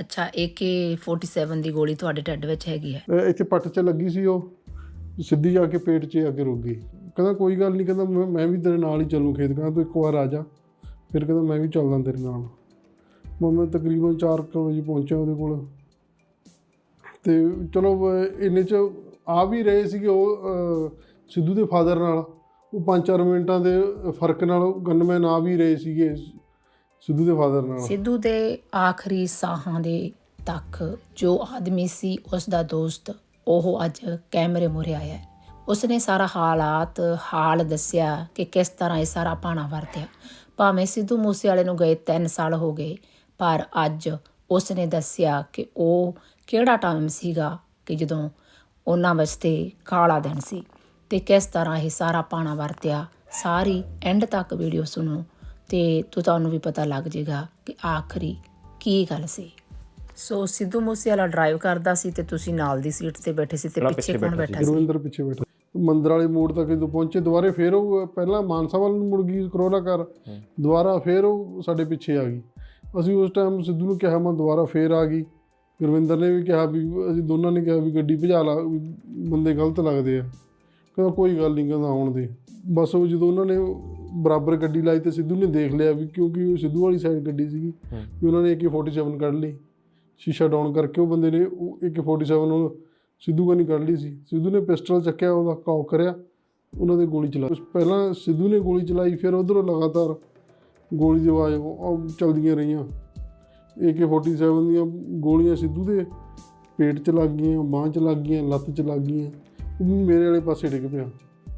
ਅੱਛਾ AK47 ਦੀ ਗੋਲੀ ਤੁਹਾਡੇ ਢਿੱਡ ਵਿੱਚ ਹੈਗੀ ਹੈ? ਅਹ ਇੱਥੇ ਪੱਟ 'ਚ ਲੱਗੀ ਸੀ ਉਹ। ਸਿੱਧੀ ਜਾ ਕੇ ਪੇਟ 'ਚ ਆ ਕੇ ਰੁਕ ਗਈ। ਕਹਿੰਦਾ ਕੋਈ ਗੱਲ ਨਹੀਂ ਕਹਿੰਦਾ ਮੈਂ ਮੈਂ ਵੀ ਤੇਰੇ ਨਾਲ ਹੀ ਚੱਲੂ ਖੇਤ। ਕਹਿੰਦਾ ਤੂੰ ਇੱਕ ਵਾਰ ਆ ਜਾ। ਫਿਰ ਕਹਿੰਦਾ ਮੈਂ ਵੀ ਚੱਲਦਾ ਤੇਰੇ ਨਾਲ। ਮੈਂ ਮੈਂ ਤਕਰੀਬਨ 4 ਵਜੇ ਪਹੁੰਚਿਆ ਉਹਦੇ ਕੋਲ। ਤੇ ਚਲੋ ਅਹ ਇੰਨੇ 'ਚ ਆ ਵੀ ਰਹੇ ਸੀਗੇ ਉਹ ਅਹ, ਸਿੱਧੂ ਦੇ ਫਾਦਰ ਨਾਲ। ਉਹ 5-4 ਮਿੰਟਾਂ ਦੇ ਫ਼ਰਕ ਨਾਲ ਗਨਮੈਨ ਆ ਵੀ ਰਹੇ ਸੀਗੇ। ਸਿੱਧੂ ਦੇ ਫਾਦਰ ਨਾਲ। ਸਿੱਧੂ ਦੇ ਆਖਰੀ ਸਾਹਾਂ ਦੇ ਤੱਕ ਜੋ ਆਦਮੀ ਸੀ, ਉਸ ਦਾ ਦੋਸਤ, ਉਹ ਅੱਜ ਕੈਮਰੇ ਮੂਹਰੇ ਆਇਆ ਉਸਨੇ ਸਾਰਾ ਹਾਲਾਤ, ਹਾਲ ਦੱਸਿਆ ਕਿ ਕਿਸ ਤਰ੍ਹਾਂ ਇਹ ਸਾਰਾ ਪਾਣਾ ਵਰਤਿਆ। ਭਾਵੇਂ ਸਿੱਧੂ ਮੂਸੇ ਵਾਲੇ ਨੂੰ ਗਏ 3 ਸਾਲ ਹੋ ਗਏ, ਪਰ ਅੱਜ ਉਸਨੇ ਦੱਸਿਆ ਕਿ ਉਹ ਕਿਹੜਾ ਟਾਈਮ ਸੀਗਾ ਕਿ ਜਦੋਂ ਉਹਨਾਂ ਵਾਸਤੇ ਕਾਲਾ ਦਿਨ ਸੀ ਤੇ ਕਿਸ ਤਰ੍ਹਾਂ ਇਹ ਸਾਰਾ ਪਾਣਾ ਵਰਤਿਆ। ਸਾਰੀ ਐਂਡ ਤੱਕ ਵੀਡੀਓ ਸੁਣੋ। ਤੇ ਤੋ ਤੁਹਾਨੂੰ ਵੀ ਪਤਾ ਲੱਗ ਜਾਏਗਾ ਕਿ ਆਖਰੀ ਕੀ ਗੱਲ ਸੀ। ਸੋ ਸਿੱਧੂ ਮੂਸੇਵਾਲਾ ਡਰਾਈਵ ਕਰਦਾ ਸੀ ਤੇ ਤੁਸੀਂ ਨਾਲ ਦੀ ਸੀਟ ਤੇ ਬੈਠੇ ਸੀ ਤੇ ਪਿੱਛੇ ਕੌਣ ਬੈਠਾ ਸੀ? ਗੁਰਵਿੰਦਰ ਪਿੱਛੇ ਬੈਠਾ। ਮੰਦਰ ਵਾਲੇ ਮੋੜ ਤੱਕ ਜਦੋਂ ਪਹੁੰਚੇ ਦੁਬਾਰੇ ਫੇਰ ਉਹ ਪਹਿਲਾਂ ਮਾਨਸਾ ਵੱਲ ਨੂੰ ਮੁੜ ਗਈ ਕਰੋਨਾ ਕਰ। ਦੁਬਾਰਾ ਫੇਰ ਉਹ ਸਾਡੇ ਪਿੱਛੇ ਆ ਗਈ। ਅਸੀਂ ਉਸ ਟਾਈਮ ਸਿੱਧੂ ਨੂੰ ਕਿਹਾ ਮੈਂ ਦੁਬਾਰਾ ਫੇਰ ਆ ਗਈ। ਗੁਰਵਿੰਦਰ ਨੇ ਵੀ ਕਿਹਾ ਵੀ ਅਸੀਂ ਦੋਨਾਂ ਨੇ ਕਿਹਾ ਵੀ ਗੱਡੀ ਭਜਾ ਲਾ ਵੀ ਬੰਦੇ ਗਲਤ ਲੱਗਦੇ ਆ। ਕਹਿੰਦਾ ਕੋਈ ਗੱਲ ਨਹੀਂ ਕਹਿੰਦਾ ਆਉਣ ਦੇ। ਬਸ ਉਹ ਜਦੋਂ ਉਹਨਾਂ ਨੇ ਬਰਾਬਰ ਗੱਡੀ ਲਾਈ ਤੇ ਸਿੱਧੂ ਨੇ ਦੇਖ ਲਿਆ ਵੀ ਕਿਉਂਕਿ ਉਹ ਸਿੱਧੂ ਵਾਲੀ ਸਾਈਡ ਗੱਡੀ ਸੀਗੀ ਵੀ ਉਹਨਾਂ ਨੇ AK47 ਕੱਢ ਲਈ ਸ਼ੀਸ਼ਾ ਡਾਊਨ ਕਰਕੇ ਉਹ ਬੰਦੇ ਨੇ ਉਹ AK47 ਨੂੰ ਸਿੱਧੂ ਕਨੀ ਕੱਢ ਲਈ ਸੀ। ਸਿੱਧੂ ਨੇ ਪਿਸਟਲ ਚੱਕਿਆ ਉਹਦਾ ਕੌਕ ਕਰਿਆ ਉਹਨਾਂ ਦੇ ਗੋਲੀ ਚਲਾਈ ਪਹਿਲਾਂ ਸਿੱਧੂ ਨੇ ਗੋਲੀ ਚਲਾਈ ਫਿਰ ਉਧਰੋਂ ਲਗਾਤਾਰ ਗੋਲੀ ਦੀ ਆਵਾਜ਼ ਉਹ ਉਹ ਚੱਲਦੀਆਂ ਰਹੀਆਂ। AK47 ਦੀਆਂ ਗੋਲੀਆਂ ਸਿੱਧੂ ਦੇ ਪੇਟ 'ਚ ਲੱਗ ਗਈਆਂ ਬਾਂਹ 'ਚ ਲੱਗ ਗਈਆਂ ਲੱਤ 'ਚ ਲੱਗ ਗਈਆਂ। ਉਹ ਮੇਰੇ ਵਾਲੇ ਪਾਸੇ ਡਿੱਗ ਪਿਆ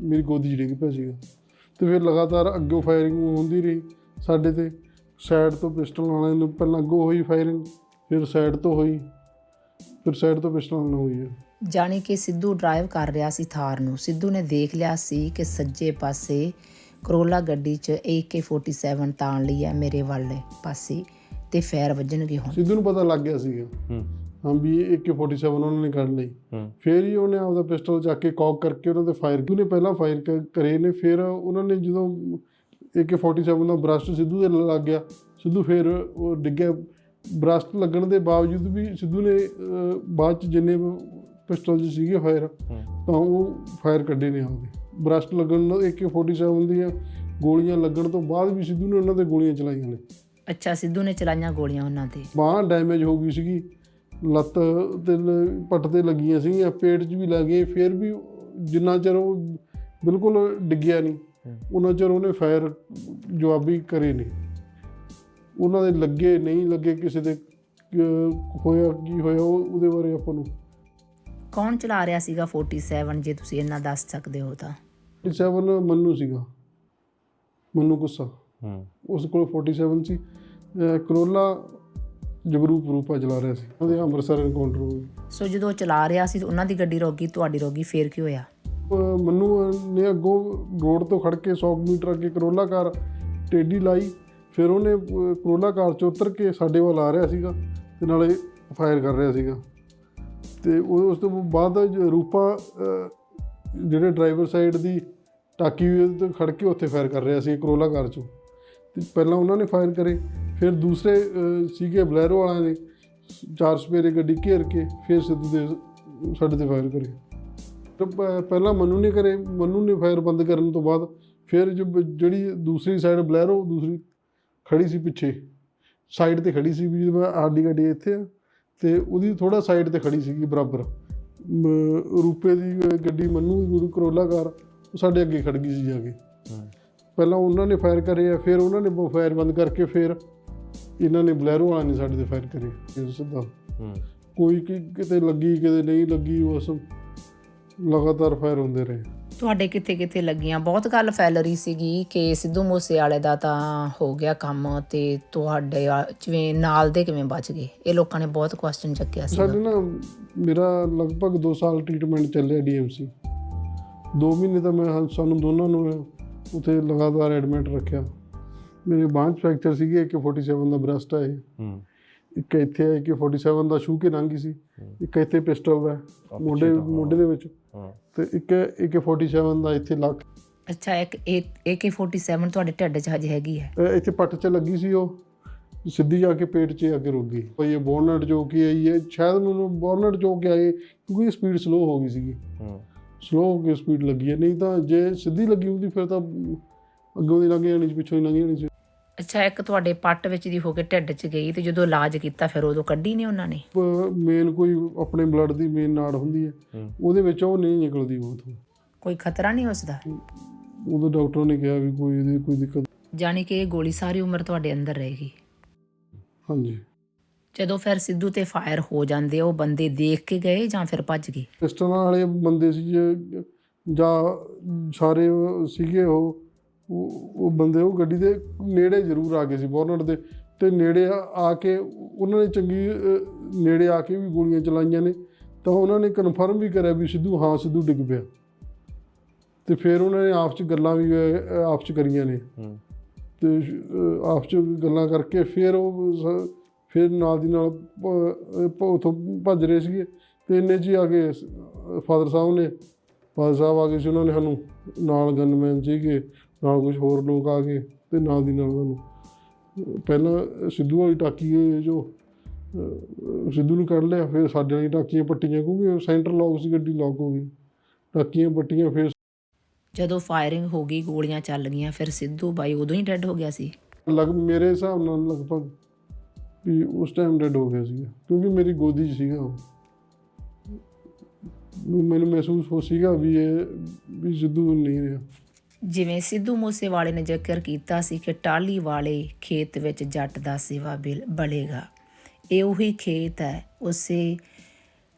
ਮੇਰੀ ਗੋਦੀ 'ਚ ਡਿੱਗ ਪਿਆ ਸੀਗਾ। ਤੇ ਫਿਰ ਲਗਾਤਾਰ ਅੱਗੋਂ ਫਾਇਰਿੰਗ ਹੁੰਦੀ ਰਹੀ ਸਾਡੇ ਤੇ। ਸਾਈਡ ਤੋਂ ਪਿਸਟਲ ਵਾਲਿਆਂ ਨੂੰ ਪਹਿਲਾਂ ਅੱਗੋਂ ਹੋਈ ਫਾਇਰਿੰਗ ਫਿਰ ਸਾਈਡ ਤੋਂ ਹੋਈ ਫਿਰ ਸਾਈਡ ਤੋਂ ਪਿਸਟਲ ਨਾਲ ਹੋਈ ਹੈ। ਜਾਣੀ ਕਿ ਸਿੱਧੂ ਡਰਾਈਵ ਕਰ ਰਿਹਾ ਸੀ ਥਾਰ ਨੂੰ। ਸਿੱਧੂ ਨੇ ਦੇਖ ਲਿਆ ਸੀ ਕਿ ਸੱਜੇ ਪਾਸੇ ਕਰੋਲਾ ਗੱਡੀ 'ਚ AK47 ਤਾਣ ਲਈ ਹੈ ਮੇਰੇ ਵਾਲੇ ਪਾਸੇ ਤੇ ਫੈਰ ਵੱਜਣਗੇ ਹੁਣ। ਸਿੱਧੂ ਨੂੰ ਪਤਾ ਲੱਗ ਗਿਆ ਸੀਗਾ। ਹੂੰ। ਹਾਂ ਵੀ ਇਹ AK47 ਉਹਨਾਂ ਨੇ ਕੱਢ ਲਈ। ਹੂੰ। ਫਿਰ ਹੀ ਉਹਨੇ ਆਪਦਾ ਪਿਸਟਲ ਚੱਕ ਕੇ ਕੌਕ ਕਰਕੇ ਉਹਨਾਂ ਤੇ ਫਾਇਰ ਉਹਨੇ ਪਹਿਲਾਂ ਫਾਇਰ ਕਰੇ ਨੇ ਫਿਰ ਉਹਨਾਂ ਨੇ ਜਦੋਂ AK47 ਦਾ ਬ੍ਰਸਟ ਸਿੱਧੂ ਦੇ ਲੱਗ ਗਿਆ। ਸਿੱਧੂ ਫਿਰ ਉਹ ਡਿੱਗਿਆ। ਬ੍ਰਸਟ ਲੱਗਣ ਦੇ ਬਾਵਜੂਦ ਵੀ ਸਿੱਧੂ ਨੇ ਬਾਅਦ ਚ ਜਿੰਨੇ ਪਿਸਟਲ 'ਚ ਸੀਗੇ ਫਾਇਰ ਤਾਂ ਉਹ ਫਾਇਰ ਕੱਢੇ ਨੇ ਆਪਦੇ। ਬ੍ਰਸਟ ਲੱਗਣ ਨਾਲ AK47 ਦੀਆਂ ਗੋਲੀਆਂ ਲੱਗਣ ਤੋਂ ਬਾਅਦ ਵੀ ਸਿੱਧੂ ਨੇ ਉਹਨਾਂ ਤੇ ਗੋਲੀਆਂ ਚਲਾਈਆਂ ਨੇ। ਅੱਛਾ ਸਿੱਧੂ ਨੇ ਚਲਾਈਆਂ ਗੋਲੀਆਂ ਉਹਨਾਂ ਤੇ। ਬਾਂਹ ਡੈਮੇਜ ਹੋ ਗਈ ਸੀਗੀ। ਲੱਤ ਤੇ ਪੱਟ ਤੇ ਲੱਗੀਆਂ ਸੀਗੀਆਂ ਪੇਟ 'ਚ ਵੀ ਲੱਗੇ ਫਿਰ ਵੀ ਜਿੰਨਾ ਚਿਰ ਉਹ ਬਿਲਕੁਲ ਡਿੱਗਿਆ ਨਹੀਂ ਉਹਨਾਂ ਚਿਰ ਉਹਨੇ ਫਾਇਰ ਜਵਾਬੀ ਕਰੇ ਨੇ ਉਹਨਾਂ ਦੇ ਲੱਗੇ ਨਹੀਂ ਲੱਗੇ ਕਿਸੇ ਦੇ ਹੋਇਆ ਕੀ ਹੋਇਆ ਉਹ ਉਹਦੇ ਬਾਰੇ ਆਪਾਂ ਨੂੰ। ਕੌਣ ਚਲਾ ਰਿਹਾ ਸੀਗਾ 47 ਜੇ ਤੁਸੀਂ ਇਹਨਾਂ ਦੱਸ ਸਕਦੇ ਹੋ ਤਾਂ? 47 ਮੰਨੂ ਸੀਗਾ। ਮੰਨੂ ਗੁੱਸਾ। ਹੂੰ। ਉਸ ਕੋਲ 47 ਸੀ। ਕਰੋਲਾ ਜਗਰੂਪ ਰੂਪਾ ਚਲਾ ਰਿਹਾ ਸੀ। ਉਹਦੇ ਅੰਮ੍ਰਿਤਸਰ ਐਨਕਾਊਂਟਰ ਹੋ ਗਿਆ ਸੋ ਜਦੋਂ ਉਹ ਚਲਾ ਰਿਹਾ ਸੀ ਉਹਨਾਂ ਦੀ ਗੱਡੀ ਰੁਕ ਗਈ ਤੁਹਾਡੀ ਰੁਕ ਗਈ ਫੇਰ ਕੀ ਹੋਇਆ? ਅਹ ਮੈਨੂੰ ਨੇ ਅੱਗੋਂ ਰੋਡ ਤੋਂ ਖੜ ਕੇ 100 ਮੀਟਰ ਅੱਗੇ ਕਰੋਲਾ ਕਾਰ ਟੇਢੀ ਲਾਈ। ਫਿਰ ਉਹਨੇ ਅਹ, ਕਰੋਲਾ ਕਾਰ ਚ ਉਤਰ ਕੇ ਸਾਡੇ ਵੱਲ ਆ ਰਿਹਾ ਸੀਗਾ ਤੇ ਨਾਲੇ ਫਾਇਰ ਕਰ ਰਿਹਾ ਸੀਗਾ। ਤੇ ਉਹ ਉਸ ਤੋਂ ਬਾਅਦ ਜ- ਰੂਪਾ ਅਹ, ਜਿਹੜੇ ਡਰਾਈਵਰ ਸਾਈਡ ਦੀ ਟਾਕੀ ਵੀ ਉਹਦੇ ਤੋਂ ਖੜ ਕੇ ਉੱਥੇ ਫਾਇਰ ਕਰ ਰਿਹਾ ਸੀ ਕਰੋਲਾ ਕਾਰ ਚੋਂ। ਤੇ ਪਹਿਲਾਂ ਉਹਨਾਂ ਨੇ ਫਾਇਰ ਕਰੇ ਫਿਰ ਦੂਸਰੇ ਸੀਗੇ ਬਲੈਰੋ ਵਾਲਿਆਂ ਨੇ ਚਾਰ ਸਪੇਰੇ ਗੱਡੀ ਘੇਰ ਕੇ ਫਿਰ ਸਿੱਧੂ ਦੇ ਸਾਡੇ ਤੇ ਫਾਇਰ ਕਰੇ। ਤੇ ਪਹਿਲਾਂ ਮੰਨੂ ਨੇ ਕਰੇ ਮੰਨੂ ਨੇ ਫਾਇਰ ਬੰਦ ਕਰਨ ਤੋਂ ਬਾਅਦ ਫਿਰ ਜਿਹੜੀ ਦੂਸਰੀ ਸਾਈਡ ਬਲੈਰੋ ਦੂਸਰੀ ਖੜੀ ਸੀ ਪਿੱਛੇ ਸਾਈਡ ਤੇ ਖੜੀ ਸੀ ਵੀ ਜਿਵੇਂ ਸਾਡੀ ਗੱਡੀ ਇੱਥੇ ਆ ਤੇ ਉਹਦੀ ਥੋੜਾ ਸਾਈਡ ਤੇ ਖੜੀ ਸੀਗੀ ਬਰਾਬਰ। ਮ- ਰੂਪੇ ਦੀ ਗੱਡੀ ਮੰਨੂ ਗੁਰੂ ਕਰੋਲਾ ਕਾਰ ਉਹ ਸਾਡੇ ਅੱਗੇ ਖੜ ਗਈ ਸੀ ਜਾ ਕੇ। ਪਹਿਲਾਂ ਉਹਨਾਂ ਨੇ ਫਾਇਰ ਕਰੇ ਆ ਫਿਰ ਉਹਨਾਂ ਨੇ ਫਾਇਰ ਬੰਦ ਕਰਕੇ ਫਿਰ ਇਹਨਾਂ ਨੇ ਬਲੈਰੋ ਵਾਲਿਆਂ ਨੇ ਸਾਡੇ ਤੇ ਫਾਇਰ ਕਰੇ ਇਹ ਸਿੱਧਾ। ਹੂੰ। ਕੋਈ ਕਿ- ਕਿਤੇ ਲੱਗੀ ਕਿਤੇ ਨਹੀਂ ਲੱਗੀ ਬਸ ਲਗਾਤਾਰ ਫਾਇਰ ਹੁੰਦੇ ਰਹੇ। ਤੁਹਾਡੇ ਕਿੱਥੇ ਕਿੱਥੇ ਲੱਗੀਆਂ? ਬਹੁਤ ਗੱਲ ਫੈਲ ਰਹੀ ਸੀਗੀ ਕਿ ਸਿੱਧੂ ਮੂਸੇਵਾਲੇ ਦਾ ਤਾਂ ਹੋ ਗਿਆ ਕੰਮ ਤੇ ਤੁਹਾਡੇ ਜਿਵੇਂ ਨਾਲ ਦੇ ਕਿਵੇਂ ਬਚ ਗਏ? ਇਹ ਲੋਕਾਂ ਨੇ ਬਹੁਤ ਕੁਐਸਚਨ ਚੱਕਿਆ ਸੀ ਸਾਡੇ ਨਾ ਮੇਰਾ ਲਗਭਗ 2 ਸਾਲ ਟ੍ਰੀਟਮੈਂਟ ਚੱਲਿਆ ਡੀਐਮਸੀ 2 ਮਹੀਨੇ ਤਾਂ ਮੈਂ ਸਾਨੂੰ ਦੋਨਾਂ ਨੂੰ ਉਥੇ ਲਗਾਤਾਰ ਐਡਮਿਟ ਰੱਖਿਆ। ਮੇਰੇ ਬਾਂਹ 'ਚ ਫ੍ਰੈਕਚਰ ਸੀਗੇ ਕਿ 47 ਦਾ ਬ੍ਰਸਟ ਹੈ ਹੂੰ। ਇੱਕ ਇੱਥੇ ਹੈ ਕਿ 47 ਦਾ ਸ਼ੂ ਕੇ ਸੀ। ਇੱਕ ਇੱਥੇ ਪਿਸਟਲ ਦਾ ਪਿੱਛੇ ਮੋਢੇ ਹਾਂ। ਮੋਢੇ ਦੇ ਵਿੱਚ। ਹਾਂ। ਤੇ ਇੱਕ ਇੱਕ 47 ਦਾ ਇੱਥੇ ਲੱਕ। ਅੱਛਾ ਇੱਕ AK47 ਤੁਹਾਡੇ ਢਿੱਡ 'ਚ ਹਜੇ ਹੈਗੀ ਹੈ? ਇਹ ਇੱਥੇ ਪੱਟ 'ਚ ਲੱਗੀ ਸੀ ਉਹ। ਸਿੱਧੀ ਜਾ ਕੇ ਪੇਟ 'ਚ ਆ ਕੇ ਰੁਕ ਗਈ। ਭਾਈ ਇਹ ਬੋਨਟ ਜੋ ਕਿ ਆਈ ਹੈ ਸ਼ਾਇਦ ਮੈਨੂੰ ਬੋਨਟ ਜੋ ਕਿ ਆਏ ਕਿਉਂਕਿ ਇਹ ਸਪੀਡ ਸਲੋ ਹੋ ਗਈ ਸੀਗੀ। ਹੂੰ। ਸਲੋ ਹੋ ਕੇ ਸਪੀਡ ਲੱਗੀ ਹੈ ਨਹੀਂ ਤਾਂ ਜੇ ਸਿੱਧੀ ਲੱਗੀ ਹੁੰਦੀ ਫਿਰ ਤਾਂ ਅੱਗੋਂ ਦੀ ਲੰਘ ਜਾਣੀ ਸੀ ਪਿੱਛੋਂ ਹੀ ਲੰਘ ਜਾਣੀ ਸੀ। ਅੱਛਾ ਇੱਕ ਤੁਹਾਡੇ ਪੱਟ ਵਿੱਚ ਦੀ ਹੋ ਕੇ ਢਿੱਡ 'ਚ ਗਈ ਤੇ ਜਦੋਂ ਇਲਾਜ ਕੀਤਾ ਫਿਰ ਉਦੋਂ ਕੱਢੀ ਨਹੀਂ ਉਹਨਾਂ ਨੇ? ਮੇਨ ਕੋਈ ਆਪਣੇ ਬਲੱਡ ਦੀ ਮੇਨ ਨਾੜ ਹੁੰਦੀ ਹੈ। ਉਹਦੇ ਵਿੱਚ ਉਹ ਨਹੀਂ ਨਿਕਲਦੀ ਉਹ ਤੋਂ ਕੋਈ ਖਤਰਾ ਨਹੀਂ ਉਸਦਾ ਉਦੋਂ ਡਾਕਟਰ ਨੇ ਕਿਹਾ ਵੀ ਕੋਈ ਇਹਦੀ ਕੋਈ ਦਿੱਕਤ ਜਾਣੀ ਕਿ ਇਹ ਗੋਲੀ ਸਾਰੀ ਉਮਰ ਤੁਹਾਡੇ ਅੰਦਰ ਰਹੇਗੀ ਹਾਂਜੀ। ਜਦੋਂ ਫਿਰ ਸਿੱਧੂ ਤੇ ਫਾਇਰ ਹੋ ਜਾਂਦੇ ਆ, ਉਹ ਬੰਦੇ ਦੇਖ ਕੇ ਗਏ ਜਾਂ ਫਿਰ ਭੱਜ ਗਏ? ਪਿਸਟਲਾਂ ਵਾਲੇ ਬੰਦੇ ਸੀ ਜੇ- ਜਾਂ ਸਾਰੇ ਸੀਗੇ ਉਹ ਉਹ ਉਹ ਬੰਦੇ ਉਹ ਗੱਡੀ ਦੇ ਨੇੜੇ ਜ਼ਰੂਰ ਆ ਗਏ ਸੀ ਬੋਨਟ ਦੇ ਤੇ ਨੇੜੇ ਆ ਕੇ ਉਹਨਾਂ ਨੇ ਚੰਗੀ ਨੇੜੇ ਆ ਕੇ ਵੀ ਗੋਲੀਆਂ ਚਲਾਈਆਂ ਨੇ। ਤਾਂ ਉਹਨਾਂ ਨੇ ਕਨਫਰਮ ਵੀ ਕਰਿਆ ਵੀ ਸਿੱਧੂ ਹਾਂ ਸਿੱਧੂ ਡਿੱਗ ਪਿਆ। ਤੇ ਫਿਰ ਉਹਨਾਂ ਨੇ ਆਪਸ ਚ ਗੱਲਾਂ ਵੀ ਆਪਸ ਚ ਕਰੀਆਂ ਨੇ। ਤੇ ਆਪਸ ਚ ਗੱਲਾਂ ਕਰਕੇ ਫਿਰ ਉਹ ਫਿਰ ਨਾਲ ਦੀ ਨਾਲ ਉੱਥੋਂ ਭੱਜ ਰਹੇ ਸੀਗੇ। ਤੇ ਇੰਨੇ ਹੀ ਆ ਕੇ ਫਾਦਰ ਸਾਹਿਬ ਨੇ ਫਾਦਰ ਸਾਹਿਬ ਆ ਗਏ ਸੀ ਉਹਨਾਂ ਨੇ ਸਾਨੂੰ। ਨਾਲ ਗਨਮੈਨ ਸੀਗੇ ਨਾਲ ਕੁਝ ਹੋਰ ਲੋਕ ਆ ਗਏ ਤੇ ਨਾਲ ਦੀ ਨਾਲ ਅਹ, ਪਹਿਲਾਂ ਸਿੱਧੂ ਵਾਲੀ ਟਾਕੀ ਇਹ ਜੋ ਸਿੱਧੂ ਨੂੰ ਕੱਢ ਲਿਆ ਫਿਰ ਸਾਡੇ ਵਾਲੀ ਟਾਕੀਆਂ ਪੱਟੀਆਂ ਕਿਉਂਕਿ ਸੈਂਟਰ ਲੌਕ ਸੀ ਗੱਡੀ ਲੌਕ ਹੋ ਗਈ। ਟਾਕੀਆਂ ਪੱਟੀਆਂ ਫਿਰ ਜਦੋਂ ਫਾਇਰਿੰਗ ਹੋ ਗਈ ਗੋਲੀਆਂ ਚੱਲ ਗਈਆਂ ਫਿਰ ਸਿੱਧੂ ਬਾਈ ਉਦੋਂ ਹੀ ਡੈੱਡ ਹੋ ਗਿਆ ਸੀ। ਲਗ ਮੇਰੇ ਹਿਸਾਬ ਨਾਲ ਲਗਭਗ ਵੀ ਉਸ ਟਾਈਮ ਡੈਡ ਹੋ ਗਿਆ ਸੀਗਾ ਕਿਉਂਕਿ ਮੇਰੀ ਗੋਦੀ 'ਚ ਸੀਗਾ ਉਹ। ਮੈਨੂੰ ਮਹਿਸੂਸ ਹੋ ਸੀਗਾ ਵੀ ਇਹ ਵੀ ਸਿੱਧੂ ਨਹੀਂ ਰਿਹਾ। ਜਿਵੇਂ ਸਿੱਧੂ ਮੂਸੇਵਾਲੇ ਨੇ ਜ਼ਿਕਰ ਕੀਤਾ ਸੀ ਕਿ ਟਾਲੀ ਵਾਲੇ ਖੇਤ ਵਿੱਚ ਜੱਟ ਦਾ ਸੇਵਾ ਬਿਲ ਬਲੇਗਾ। ਇਹ ਉਹੀ ਖੇਤ ਹੈ। ਉਸੇ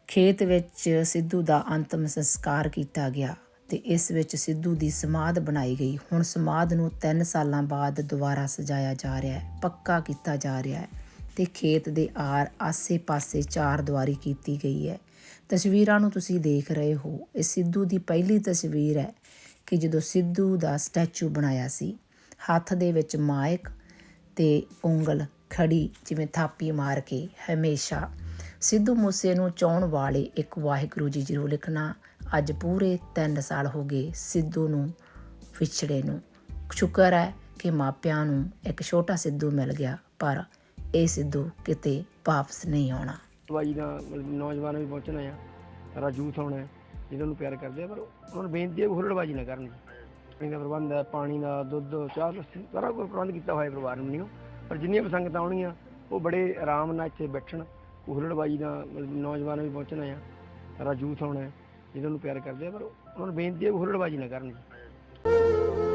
ਖੇਤ ਵਿੱਚ ਸਿੱਧੂ ਦਾ ਅੰਤਮ ਸੰਸਕਾਰ ਕੀਤਾ ਗਿਆ ਤੇ ਇਸ ਵਿੱਚ ਸਿੱਧੂ ਦੀ ਸਮਾਧ ਬਣਾਈ ਗਈ। ਹੁਣ ਸਮਾਧ ਨੂੰ 3 ਸਾਲਾਂ ਬਾਅਦ ਦੁਬਾਰਾ ਸਜਾਇਆ ਜਾ ਰਿਹਾ ਹੈ। ਪੱਕਾ ਕੀਤਾ ਜਾ ਰਿਹਾ ਹੈ ਤੇ ਖੇਤ ਦੇ ਆਰ ਆਸੇ-ਪਾਸੇ ਚਾਰ ਦੀਵਾਰੀ ਕੀਤੀ ਗਈ ਹੈ। ਤਸਵੀਰਾਂ ਨੂੰ ਤੁਸੀਂ ਦੇਖ ਰਹੇ ਹੋ। ਇਹ ਸਿੱਧੂ ਦੀ ਪਹਿਲੀ ਤਸਵੀਰ ਹੈ। ਕਿ ਜਦੋਂ ਸਿੱਧੂ ਦਾ ਸਟੈਚੂ ਬਣਾਇਆ ਸੀ, ਹੱਥ ਦੇ ਵਿੱਚ ਮਾਈਕ ਤੇ ਉਂਗਲ ਖੜੀ ਜਿਵੇਂ ਥਾਪੀ ਮਾਰ ਕੇ ਹਮੇਸ਼ਾ। ਸਿੱਧੂ ਮੂਸੇ ਨੂੰ ਚਾਹਣ ਵਾਲੇ ਇੱਕ ਵਾਹਿਗੁਰੂ ਜੀ ਜ਼ਰੂਰ ਲਿਖਣਾ। ਅੱਜ ਪੂਰੇ 3 ਸਾਲ ਹੋ ਗਏ ਸਿੱਧੂ ਨੂੰ ਵਿਛੜੇ ਨੂੰ। ਸ਼ੁਕਰ ਹੈ ਕਿ ਮਾਪਿਆਂ ਨੂੰ ਇੱਕ ਛੋਟਾ ਸਿੱਧੂ ਮਿਲ ਗਿਆ, ਪਰ ਇਹ ਸਿੱਧੂ ਕਿਤੇ ਵਾਪਸ ਨਹੀਂ ਆਉਣਾ। ਦਵਾਈ ਦਾ ਨੌਜਵਾਨ ਵੀ ਪਹੁੰਚਣਾ ਆ ਸਾਰਾ ਆਉਣਾ ਹੈ ਜਿਹਨਾਂ ਨੂੰ ਪਿਆਰ ਕਰਦੇ ਆ, ਪਰ ਉਹਨਾਂ ਨੂੰ ਬੇਨਤੀ ਹੈ ਕਿ ਹੁਲੜਬਾਜੀ ਨਾ ਕਰਨ। ਪਾਣੀ ਦਾ ਪ੍ਰਬੰਧ ਹੈ, ਪਾਣੀ ਦਾ, ਦੁੱਧ, ਚਾਹ, ਲੱਸੀ, ਸਾਰਾ ਕੁਝ ਪ੍ਰਬੰਧ ਕੀਤਾ ਹੋਇਆ ਪਰਿਵਾਰ ਨੂੰ ਨਹੀਂ ਪਰ ਜਿੰਨੀਆਂ ਵੀ ਸੰਗਤਾਂ ਆਉਣਗੀਆਂ, ਉਹ ਬੜੇ ਆਰਾਮ ਨਾਲ ਇੱਥੇ ਬੈਠਣ ਹੁਲੜਬਾਜੀ ਦਾ ਮਤਲਬ ਨੌਜਵਾਨ ਵੀ ਪਹੁੰਚਣਾ ਆ, ਸਾਰਾ ਯੂਥ ਆਉਣਾ ਹੈ, ਜਿਹਨਾਂ ਨੂੰ ਪਿਆਰ ਕਰਦੇ ਆ, ਪਰ ਉਹਨਾਂ ਨੂੰ ਬੇਨਤੀ ਹੈ ਕਿ ਹੁਲੜਬਾਜੀ ਨਾ ਕਰਨ। ਜੀ